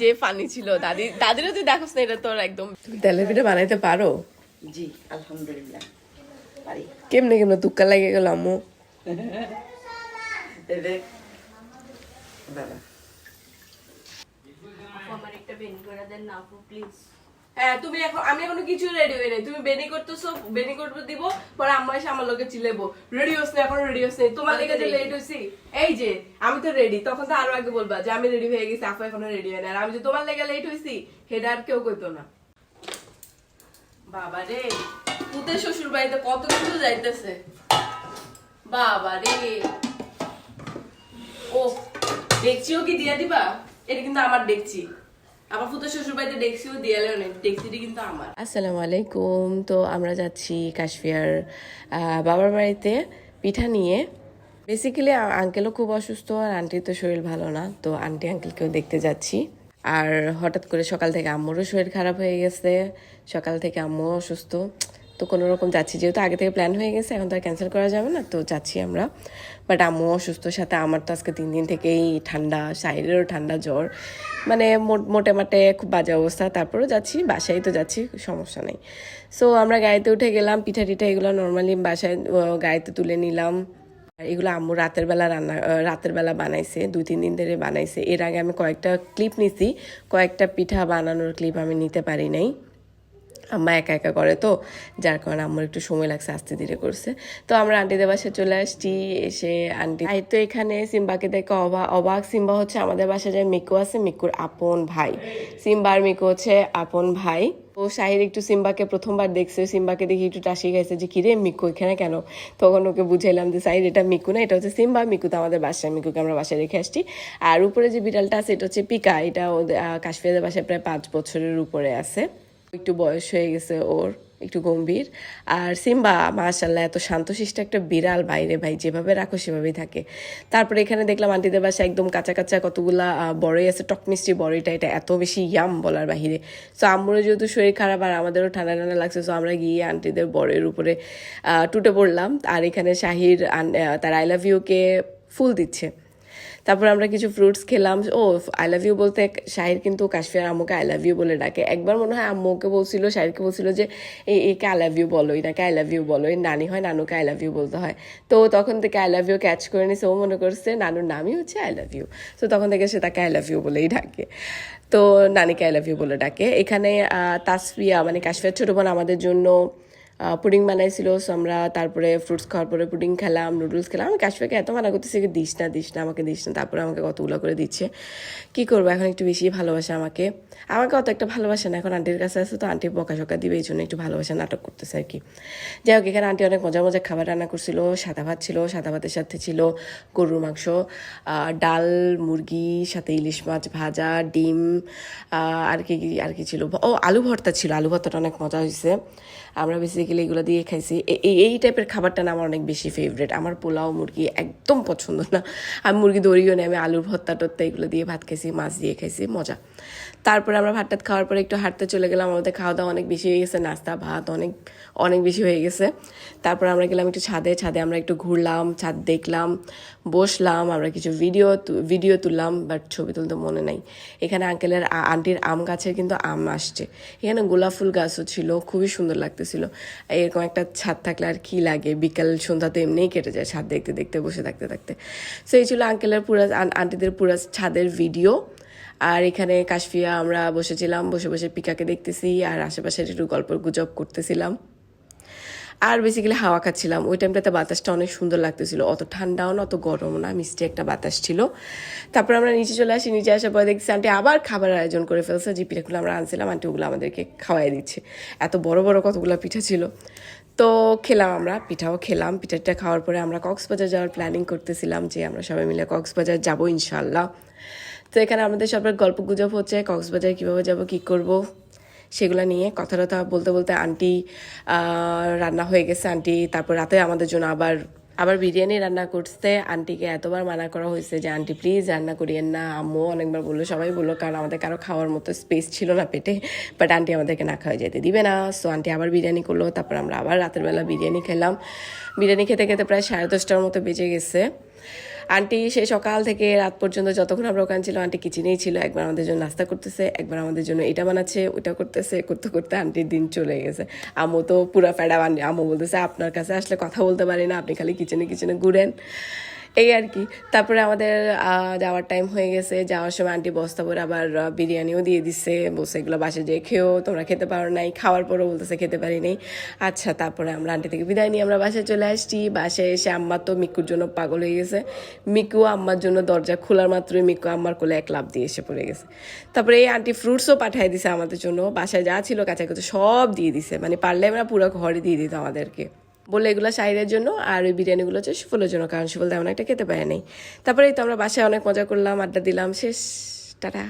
যে ফানি ছিল দাদিরও তুই দেখোস না এটা তোর একদম তুমি তেলের বানাইতে পারো? কেমনে কেমনে তুক্কা লাগে গেল আম্মু? একটা হ্যাঁ তুমি এখন আমি এখনও কিছু রেডি হই নাই। তুমি বেনি করতেছো বেনি করতে দিব পরে আম্মা এসে আমার লোকে চিলেবো রেডি হোস না এখন রেডি হোস নাই তোমার লেগে যে লেট হইছি এই যে আমি তো রেডি তখন তো আরও আগে বলবা যে আমি রেডি হয়ে গেছি আপু এখনও রেডি হয় না আর আমি যে তোমার লেগে লেট হইছি সেটা আর কেউ কইতো না। বাবা রে পুতে শ্বশুর বাড়িতে কত কিছু যাইতেছে। বাবা রে। ও দেখছিও কি দিয়া দিবা? এটা কিন্তু আমার দেখছি। আসসালামু আলাইকুম। তো আমরা যাচ্ছি কাশ্মীর বাবার বাড়িতে পিঠা নিয়ে। বেসিক্যালি আঙ্কেলও খুব অসুস্থ আর আন্টির তো শরীর ভালো না, তো আন্টি আঙ্কেলকেও দেখতে যাচ্ছি। আর হঠাৎ করে সকাল থেকে আম্মুরও শরীর খারাপ হয়ে গেছে, সকাল থেকে আম্মুও অসুস্থ। তো কোনো রকম যাচ্ছি। যেহেতু আগে থেকে প্ল্যান হয়ে গেছে, এখন তো আর ক্যান্সেল করা যাবে না, তো যাচ্ছি আমরা। বাট আম্মু অসুস্থ, সাথে আমার তো আজকে তিন দিন থেকেই ঠান্ডা সাইডেরও ঠান্ডা জ্বর। মানে মোট- মোটে খুব বাজে অবস্থা। তারপরেও যাচ্ছি, বাসায় তো যাচ্ছি, সমস্যা নেই। সো আমরা গাড়িতে উঠে গেলাম, পিঠা টিঠা এগুলো নর্মালি বাসায় গাড়িতে তুলে নিলাম। এগুলো আম্মু রাতের বেলা রান্না রাতের বেলা বানাইছে, দুই, তিন দিন ধরে বানাইছে। এর আগে আমি কয়েকটা ক্লিপ নিছি, কয়েকটা পিঠা বানানোর ক্লিপ আমি নিতে পারি নাই। আম্মা একা একা করে তো, যার কারণে আমার একটু সময় লাগছে, আস্তে ধীরে করছে। তো আমরা আন্টিদের বাসায় চলে আসছি, এসে আন্টি আই, তো এখানে সিম্বাকে দেখে অবাক অবাক। সিম্বা হচ্ছে আমাদের বাসায় যে মিকু আছে, মিকুর আপন ভাই। সিম্বা আর মিকু হচ্ছে আপন ভাই। ও শাহির একটু সিম্বাকে প্রথমবার দেখছে, সিম্বাকে দেখে একটু টাসি গেছে যে, কিরে মিকু, এখানে কেন? তখন ওকে বুঝাইলাম যে সাইড এটা মিকু না, এটা হচ্ছে সিম্বা। মিকু তো আমাদের বাসায়, মিকুকে আমরা বাসায় রেখে আসছি। আর উপরে যে বিড়ালটা আছে, এটা হচ্ছে পিকা। এটা ওদের কাশ্মীরের বাসায় প্রায় পাঁচ বছরের উপরে আছে। একটু বয়স হয়ে গেছে ওর, একটু গম্ভীর। আর সিম্বা মাশাল্লাহ এত শান্তশিষ্ট একটা বিড়াল বাইরে ভাই, যেভাবে রাখো সেভাবেই থাকে। তারপরে এখানে দেখলাম আন্টিদের বাসায় একদম কাঁচা কাঁচা কতগুলা বড়ই আছে, টক মিষ্টি বড়ইটা, এটা এত বেশি ইয়াম বলার বাহিরে। সো আম্মুরও যেহেতু শরীর খারাপ আর আমাদেরও ঠান্ডা ঠান্ডা লাগছে সো আমরা গিয়ে আন্টিদের বড়ের উপরে টুটে পড়লাম। আর এখানে শাহির তার আই লাভ ইউকে ফুল দিচ্ছে। তারপর আমরা কিছু ফ্রুটস খেলাম। ও আই লাভ ইউ বলতে শাহির কিন্তু কাশ্মীর আম্মুকে আই লাভ ইউ বলে ডাকে। একবার মনে হয় আম্মুকে বলছিল, শাহিরকে বলছিল যে এই একে আই লাভ ইউ বলো এটাকে আই লাভ ইউ বলো এই নানি হয়, নানুকে আই লাভ ইউ বলতে হয়। তো তখন থেকে আই লাভ ইউ ক্যাচ করে নিছে। ও মনে করছে নানুর নামই হচ্ছে আই লাভ ইউ তো তখন থেকে সে তাকে আই লাভ ইউ বলেই ডাকে। তো নানিকে আই লাভ ইউ বলে ডাকে। এখানে তাসফিয়া মানে কাশ্মীর ছোটো বোন আমাদের জন্য পুডিং বানাইছিল, so আমরা তারপরে ফ্রুটস খাওয়ার পরে পুডিং খেলাম নুডলস খেলাম। আমি কাশ্মীরকে এত মানা করতেছি দিস না দিস না, আমাকে দিস না, তারপরে আমাকে কতগুলো করে দিচ্ছে। কি করব, এখন একটু বেশি ভালোবাসে আমাকে। আমাকে অত একটা ভালোবাসে না, এখন আন্টির কাছে আছে, তো আন্টি বকা সকা দিবে, এই জন্য একটু ভালোবাসা নাটক করতেছে আর কি। যাই হোক, এখানে আন্টি অনেক মজা মজা খাবার রান্না করছিল, সাদা ভাত ছিল, সাদা ভাতের সাথে ছিল গরুর মাংস ডাল, মুরগি, সাথে ইলিশ মাছ ভাজা, ডিম আর কি আর কি ছিল। ও, আলু ভর্তা ছিল, আলু ভর্তাটা অনেক মজা হয়েছে আমরা বেসিক্যালি এগুলো দিয়ে খাইছি। এই টাইপের খাবারটা না আমার অনেক বেশি ফেভারেট আমার পোলাও মুরগি একদম পছন্দ না। আমি মুরগি দড়িও নেই, আমি আলুর ভর্তা টর্তা এগুলো দিয়ে ভাত খাইছি, মাছ দিয়ে খাইছি, মজা। তারপরে আমরা ভাত টাত খাওয়ার পরে একটু হাঁটতে চলে গেলাম, আমাদের খাওয়া দাওয়া অনেক বেশি হয়ে গেছে, নাস্তা, ভাত অনেক অনেক বেশি হয়ে গেছে। তারপর আমরা গেলাম একটু ছাদে ছাদে আমরা একটু ঘুরলাম, ছাদ দেখলাম, বসলাম, আমরা কিছু ভিডিও ভিডিও তুললাম বাট ছবি তুলতে মনে নাই। এখানে আঙ্কেলের আন্টির আম গাছের কিন্তু আম আসছে। এখানে গোলাপ ফুল গাছও ছিল, খুবই সুন্দর লাগতেছিল। এরকম একটা ছাদ থাকলে আর কি লাগে? বিকাল সন্ধ্যা তো এমনিই কেটে যায় ছাদ দেখতে দেখতে, বসে থাকতে থাকতে। সো এই ছিল আঙ্কেলের পুরা আন্টিদের পুরা ছাদের ভিডিও আর এখানে কাশফিয়া, আমরা বসেছিলাম, বসে বসে পিকাকে দেখতেছি, আর আশেপাশে একটু গল্প গুজব করতেছিলাম। আর বেসিক্যালি হাওয়া খাচ্ছিলাম। ওই টাইমটাতে বাতাসটা অনেক সুন্দর লাগতেছিল। অত ঠান্ডাও না, অত গরমও না, মিষ্টি একটা বাতাস ছিল। তারপর আমরা নিচে চলে আসি। নিচে আসার পরে দেখছি আন্টি আবার খাবার আয়োজন করে ফেলছে। যে পিঠাগুলো আমরা আনছিলাম আন্টি ওগুলো আমাদেরকে খাওয়াই দিচ্ছে। এত বড় বড় কতগুলো পিঠা ছিল। তো খেলাম আমরা, পিঠাও খেলাম। পিঠাটা খাওয়ার পরে আমরা কক্সবাজার যাওয়ার প্ল্যানিং করতেছিলাম যে আমরা সবাই মিলে কক্সবাজার যাব ইনশাল্লাহ তো এখানে আমাদের সবার গল্প গুজব হচ্ছে, কক্সবাজার কীভাবে যাব, কি করব? সেগুলো নিয়ে কথা টথা বলতে বলতে আন্টি রান্না হয়ে গেছে আন্টি। তারপর রাতে আমাদের জন্য আবার আবার বিরিয়ানি রান্না করতে আন্টিকে এতবার মানা করা হয়েছে যে, আন্টি প্লিজ রান্না করিয়েন না। আম্মু অনেকবার বলল, সবাই বলল, কারণ আমাদের কারও খাওয়ার মতো স্পেস ছিল না পেটে। বাট আন্টি আমাদেরকে না খাওয়া যেতে দিবে না। সো আন্টি আবার বিরিয়ানি করল। তারপর আমরা আবার রাতের বেলা বিরিয়ানি খেলাম। বিরিয়ানি খেতে খেতে প্রায় সাড়ে দশটার মতো বেজে গেছে। আন্টি সেই সকাল থেকে রাত পর্যন্ত যতক্ষণ আমরা ওখানে ছিল আন্টি কিচেনেই ছিল। একবার আমাদের জন্য নাস্তা করতেছে, একবার আমাদের জন্য এটা বানাচ্ছে, ওটা করতেছে, করতে করতে আন্টির দিন চলে গেছে। আম্মু তো পুরা ফেডা আম্মু বলতেছে, আপনার কাছে আসলে কথা বলতে পারি না, আপনি খালি কিচেনে কিচেনে ঘুরেন। এই আর কি। তারপরে আমাদের যাওয়ার টাইম হয়ে গেছে। যাওয়ার সময় আন্টি বস্তা পরে আবার বিরিয়ানিও দিয়ে দিচ্ছে। বসে এগুলো বাসে যেয়ে খেয়েও তোমরা খেতে পারো নাই। খাওয়ার পরও বলতেছে খেতে পারি নাই আচ্ছা তারপরে আমরা আন্টি থেকে বিদায় নিয়ে আমরা বাসায় চলে আসছি। বাসায় এসে আম্মা তো মিকুর জন্য পাগল হয়ে গেছে। মিকু আম্মার জন্য দরজা খোলার মাত্রই মিকু আম্মার কোলে এক লাভ দিয়ে এসে পড়ে গেছে। তারপরে এই আন্টি ফ্রুটসও পাঠিয়ে দিছে আমাদের জন্য। বাসায় যা ছিল কাছাকাছি সব দিয়ে দিছে। মানে পারলে আমরা পুরো ঘরে দিয়ে দিত আমাদেরকে। বলে এগুলো শাহিদের জন্য আর ওই বিরিয়ানিগুলো হচ্ছে সুফলের জন্য, কারণ সুফল তেমন একটা খেতে পারে নাই। তারপরে তো আমরা বাসায় অনেক মজা করলাম, আড্ডা দিলাম, শেষ, টাটা।